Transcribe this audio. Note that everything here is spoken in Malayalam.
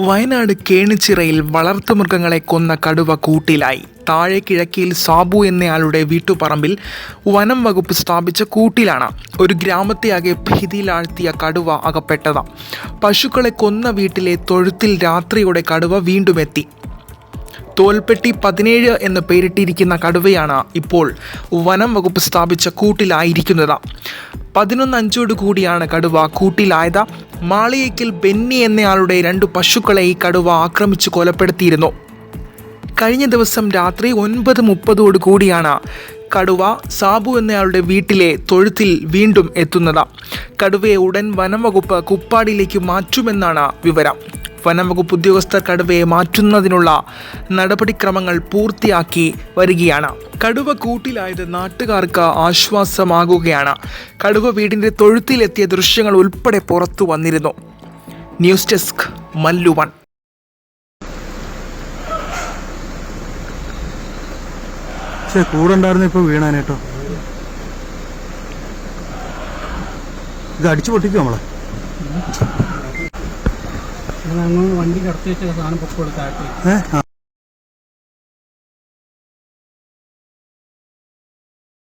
വയനാട് കേണിച്ചിറയിൽ വളർത്തുമൃഗങ്ങളെ കൊന്ന കടുവ കൂട്ടിലായി. താഴെ കിഴക്കിയിൽ സാബു എന്നയാളുടെ വീട്ടുപറമ്പിൽ വനം വകുപ്പ് സ്ഥാപിച്ച കൂട്ടിലാണ് ഒരു ഗ്രാമത്തെയാകെ ഭീതിയിലാഴ്ത്തിയ കടുവ അകപ്പെട്ടത്. പശുക്കളെ കൊന്ന വീട്ടിലെ തൊഴുത്തിൽ രാത്രിയോടെ കടുവ വീണ്ടും എത്തി. തോൽപ്പെട്ടി പതിനേഴ് എന്ന് പേരിട്ടിരിക്കുന്ന കടുവയാണ് ഇപ്പോൾ വനം വകുപ്പ് സ്ഥാപിച്ച കൂട്ടിലായിരിക്കുന്നത്. പതിനൊന്ന് അഞ്ചോട് കൂടിയാണ് കടുവ കൂട്ടിലായത്. മാളിയേക്കൽ ബെന്നി എന്നയാളുടെ രണ്ട് പശുക്കളെ ഈ കടുവ ആക്രമിച്ച് കൊലപ്പെടുത്തിയിരുന്നു. കഴിഞ്ഞ ദിവസം രാത്രി ഒൻപത് മുപ്പതോട് കൂടിയാണ് കടുവ സാബു എന്നയാളുടെ വീട്ടിലെ തൊഴുത്തിൽ വീണ്ടും എത്തുന്നത്. കടുവയെ ഉടൻ വനംവകുപ്പ് കുപ്പാടിയിലേക്ക് മാറ്റുമെന്നാണ് വിവരം. വനംവകുപ്പ് ഉദ്യോഗസ്ഥർ കടുവയെ മാറ്റുന്നതിനുള്ള നടപടിക്രമങ്ങൾ പൂർത്തിയാക്കി വരികയാണ്. കടുവ കൂട്ടിലായത് നാട്ടുകാർക്ക് ആശ്വാസമാകുകയാണ്. കടുവ വീടിന്റെ തൊഴുത്തിലെത്തിയ ദൃശ്യങ്ങൾ ഉൾപ്പെടെ പുറത്തു വന്നിരുന്നു. ന്യൂസ് ഡെസ്ക് മല്ലുവൺ കൂടെ ഇപ്പൊ വീണാനേട്ടോ ഇത് അടിച്ചു പൊട്ടിക്കും നമ്മളെ? വണ്ടി കടത്തി വെച്ച സാധനം താട്ടി ഏഹ്?